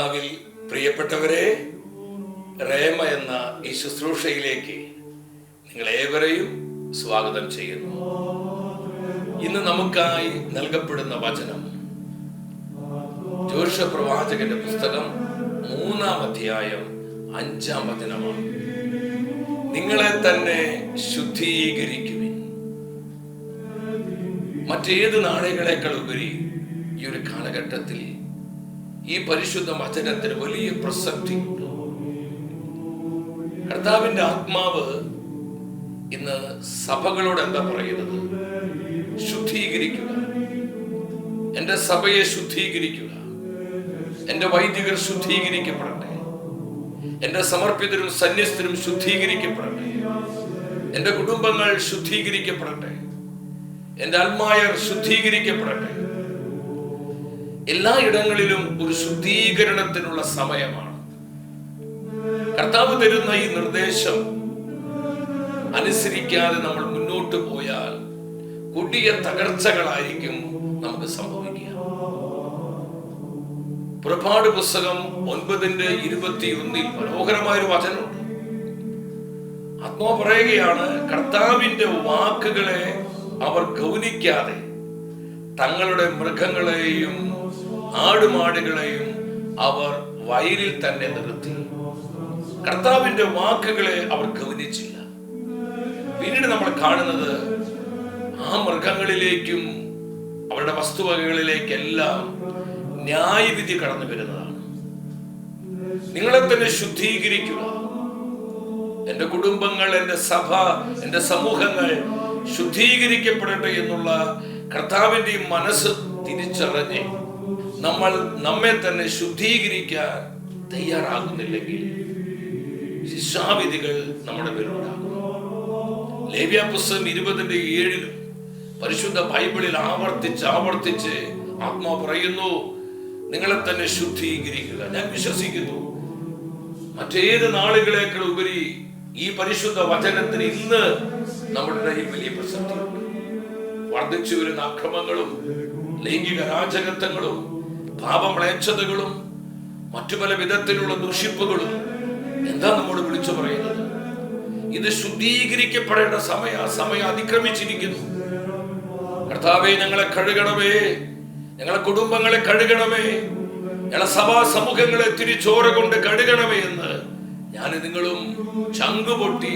കർത്താവിൽ പ്രിയപ്പെട്ടവരെ റേമ എന്ന ഈ ശുശ്രൂഷയിലേക്ക് നിങ്ങളേവരെയും സ്വാഗതം ചെയ്യുന്നു. ഇന്ന് നമുക്കായി നൽകപ്പെടുന്ന വചനം ജോഷ പ്രവാചകന്റെ പുസ്തകം മൂന്നാം അധ്യായം അഞ്ചാം വചനമാണ്. നിങ്ങളെ തന്നെ ശുദ്ധീകരിക്കുവിൻ. മറ്റേത് നാളുകളെക്കാൾ ഉപരി ഈ ഒരു കാലഘട്ടത്തിൽ ഈ പരിശുദ്ധ വചനത്തിന് വലിയ പ്രസക്തിയുണ്ട് കർത്താവിന്റെ ആത്മാവ് ഇന്ന് സഭകളോട് എന്താ പറയുന്നത്? ശുദ്ധീകരിക്കുക. എന്റെ സഭയെ ശുദ്ധീകരിക്കുക. എന്റെ വൈദികർ ശുദ്ധീകരിക്കപ്പെടട്ടെ. എന്റെ സമർപ്പിതരും സന്യസ്തരും ശുദ്ധീകരിക്കപ്പെടട്ടെ. എന്റെ കുടുംബങ്ങൾ ശുദ്ധീകരിക്കപ്പെടട്ടെ. എന്റെ അൽമായർ ശുദ്ധീകരിക്കപ്പെടട്ടെ. എല്ലായിടങ്ങളിലും ഒരു ശുദ്ധീകരണത്തിനുള്ള സമയമാണ്. കർത്താവ് തരുന്ന ഈ നിർദ്ദേശം അനുസരിക്കാതെ നമ്മൾ മുന്നോട്ട് പോയാൽ കൊടിയ തകർച്ചകളായിരിക്കും നമുക്ക് സംഭവിക്കുക. പുറപ്പാട് പുസ്തകം ഒൻപതിന്റെ ഇരുപത്തിയൊന്നിൽ ഒരു വചനമുണ്ട്. ആത്മാ പറയുകയാണ് കർത്താവിന്റെ വാക്കുകളെ അവർ ഗൗനിക്കാതെ തങ്ങളുടെ മൃഗങ്ങളെയും ആടുമാടുകളെയും അവർ വയലിൽ തന്നെ നിർത്തി. കർത്താവിന്റെ വാക്കുകളെ അവർ ഗൗനിച്ചില്ല. പിന്നീട് നമ്മൾ കാണുന്നത് ആ മൃഗങ്ങളിലേക്കും അവരുടെ വസ്തുവകകളിലേക്കെല്ലാം ന്യായവിധി കടന്നു വരുന്നതാണ്. നിങ്ങളെ തന്നെ ശുദ്ധീകരിക്കുക. എന്റെ കുടുംബങ്ങൾ എന്റെ സഭ എന്റെ സമൂഹങ്ങൾ ശുദ്ധീകരിക്കപ്പെടട്ടെ എന്നുള്ള കർത്താവിന്റെ ഈ മനസ്സ് തിരിച്ചറിഞ്ഞ് നമ്മൾ നമ്മെ തന്നെ ശുദ്ധീകരിക്കാൻ തയ്യാറാകുന്നില്ലെങ്കിൽ ശിക്ഷാവിധികൾ നമ്മുടെ പേരുണ്ടാകും ലേവ്യ പുസ്തകം ഇരുപതിന്റെ ഏഴിലും പരിശുദ്ധ ബൈബിളിൽ ആവർത്തിച്ച് ആവർത്തിച്ച് ആത്മാ പറയുന്നു നിങ്ങളെ തന്നെ ശുദ്ധീകരിക്കുക. ഞാൻ വിശ്വസിക്കുന്നു മറ്റേത് നാളുകളേക്കാൾ ഉപരി ഈ പരിശുദ്ധ വചനത്തിന് ഇന്ന് നമ്മുടെ വലിയ പ്രസക്തിയുണ്ട്. വർദ്ധിച്ചു വരുന്ന അക്രമങ്ങളും ലൈംഗിക രാജകത്വങ്ങളും പാപമ്ലേച്ഛതകളും മറ്റു പല വിധത്തിലുള്ള ദുഷിപ്പുകളും എന്താ നമ്മോട് വിളിച്ചു പറയുന്നത്? ഇത് ശുദ്ധീകരിക്കപ്പെടേണ്ട സമയ സമയം അതിക്രമിച്ചിരിക്കുന്നു. കർത്താവെ ഞങ്ങളെ കഴുകണമേ. ഞങ്ങളെ കുടുംബങ്ങളെ കഴുകണമേ. ഞങ്ങളെ സഭാ സമൂഹങ്ങളെ തിരിച്ചോര കൊണ്ട് കഴുകണമേ എന്ന് ഞാൻ നിങ്ങളും ചങ്കുപൊട്ടി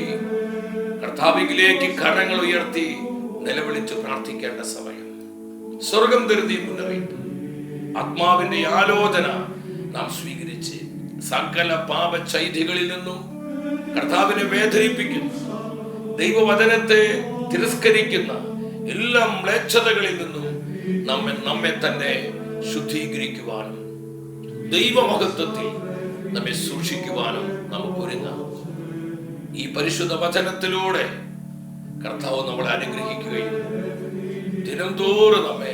കർത്താവിലേക്ക് കരങ്ങൾ ഉയർത്തി നിലവിളിച്ച് പ്രാർത്ഥിക്കേണ്ട സമയം. സ്വർഗം തരുതി മുന്നറിയിപ്പ്. ആത്മാവിന്റെ ആലോചന നാം സ്വീകരിച്ച് സകല പാപ ചൈതികളിൽ നിന്നും കർത്താവിനെ വേദനിപ്പിക്കുന്ന ദൈവവചനത്തെ തിരസ്കരിക്കുന്ന എല്ലാ മ്ലേച്ഛതകളിൽ നിന്നും നമ്മെ നമ്മെ തന്നെ ശുദ്ധീകരിക്കുവാനും ദൈവമഹത്വത്തിൽ നമ്മെ സൂക്ഷിക്കുവാനും നമുക്കൊരുങ്ങാം. ഈ പരിശുദ്ധ വചനത്തിലൂടെ കർത്താവ് നമ്മളെ അനുഗ്രഹിക്കുകയും ദിനം തോറും നമ്മെ